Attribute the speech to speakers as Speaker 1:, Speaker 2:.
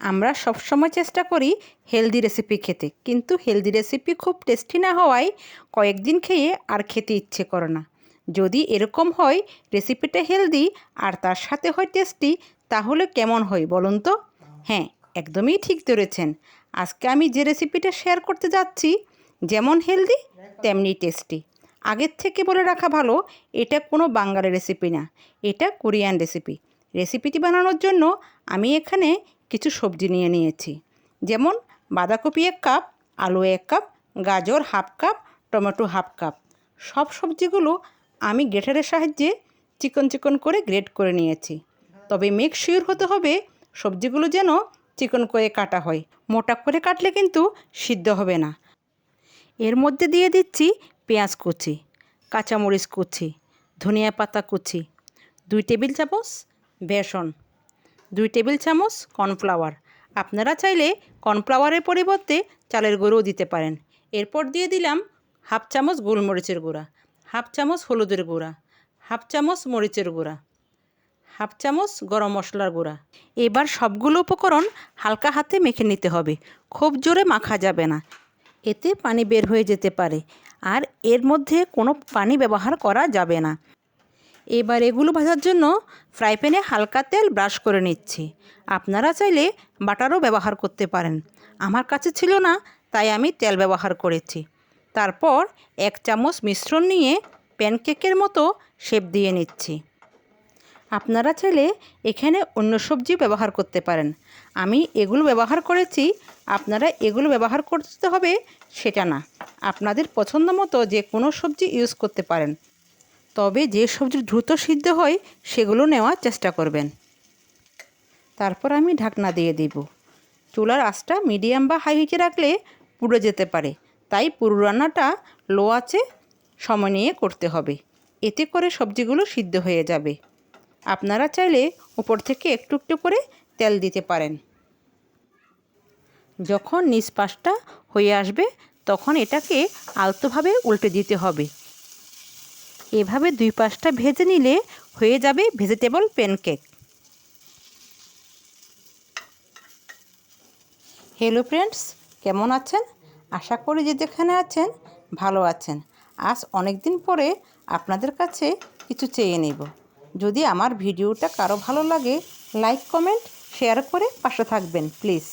Speaker 1: আমরা সবসময় চেষ্টা করি হেলদি রেসিপি খেতে। কিন্তু হেলদি রেসিপি খুব টেস্টি না হওয়ায় কয়েকদিন খেয়ে আর খেতে ইচ্ছে করে না। যদি এরকম হয় রেসিপিটা হেলদি আর তার সাথে হয় টেস্টি তাহলে কেমন হয় বলুন তো? হ্যাঁ একদমই ঠিক ধরেছেন। আজকে আমি যে রেসিপিটা শেয়ার করতে যাচ্ছি, যেমন হেলদি তেমনি টেস্টি আগের থেকে বলে রাখা ভালো, এটা কোনো বাঙালি রেসিপি না, এটা কোরিয়ান রেসিপি রেসিপিটি বানানোর জন্য আমি এখানে কিছু সবজি নিয়ে নিয়েছি। যেমন বাঁধাকপি এক কাপ, আলু এক কাপ, গাজর half cup, tomato half cup. সব সবজিগুলো আমি গ্রেটারের সাহায্যে চিকন চিকন করে গ্রেট করে নিয়েছি। তবে মেক শিওর হতে হবে সবজিগুলো যেন চিকন করে কাটা হয়। মোটা করে কাটলে কিন্তু সিদ্ধ হবে না। এর মধ্যে দিয়ে দিচ্ছি পেঁয়াজ কুচি, কাঁচামরিচ কুচি, ধনিয়া পাতা কুচি, দুই টেবিল চামচ বেসন দুই টেবিল চামচ কর্নফ্লাওয়ার। আপনারা চাইলে কর্নফ্লাওয়ারের পরিবর্তে চালের গুঁড়োও দিতে পারেন। এরপর দিয়ে দিলাম হাফ চামচ গোলমরিচের গুঁড়া, হাফ চামচ হলুদের গুঁড়া, হাফ চামচ মরিচের গুঁড়া, হাফ চামচ গরম মশলার গুঁড়া। এবার সবগুলো উপকরণ হালকা হাতে মেখে নিতে হবে। খুব জোরে মাখা যাবে না। এতে পানি বের হয়ে যেতে পারে। আর এর মধ্যে কোনো পানি ব্যবহার করা যাবে না। এবার এগুলো ভাজার জন্য ফ্রাই প্যানে হালকা তেল ব্রাশ করে নিচ্ছি। আপনারা চাইলে বাটারও ব্যবহার করতে পারেন। আমার কাছে ছিল না, তাই আমি তেল ব্যবহার করেছি। তারপর এক চামচ মিশ্রণ নিয়ে প্যানকেকের মতো শেপ দিয়ে নিচ্ছি। আপনারা চাইলে এখানে অন্য সবজি ব্যবহার করতে পারেন। আমি এগুলো ব্যবহার করেছি, আপনারা এগুলো ব্যবহার করতে হবে সেটা না। আপনাদের পছন্দ মতো যে কোনো সবজি ইউজ করতে পারেন। তবে যে সবজি দ্রুত সিদ্ধ হয়, সেগুলো নেওয়ার চেষ্টা করবেন। তারপর আমি ঢাকনা দিয়ে দিব। চুলার আঁচটা মিডিয়াম বা হাই হিটে রাখলে পুড়ে যেতে পারে। তাই পুরো রান্নাটা লো আছে সময় নিয়ে করতে হবে। এতে করে সবজিগুলো সিদ্ধ হয়ে যাবে। আপনারা চাইলে উপর থেকে একটু একটু করে তেল দিতে পারেন। যখন নিচ পাশটা হয়ে আসবে, তখন এটাকে আলতোভাবে উল্টে দিতে হবে। এভাবে দুই পাশটা ভেজে নিলে হয়ে যাবে ভেজিটেবল প্যানকেক হ্যালো ফ্রেন্ডস কেমন আছেন? আশা করি যে যেখানে আছেন, ভালো আছেন। আজ অনেক দিন পরে আপনাদের কাছে কিছু চেয়ে নেব। যদি আমার ভিডিওটা কারও ভালো লাগে লাইক কমেন্ট শেয়ার করে পাশে থাকবেন প্লিজ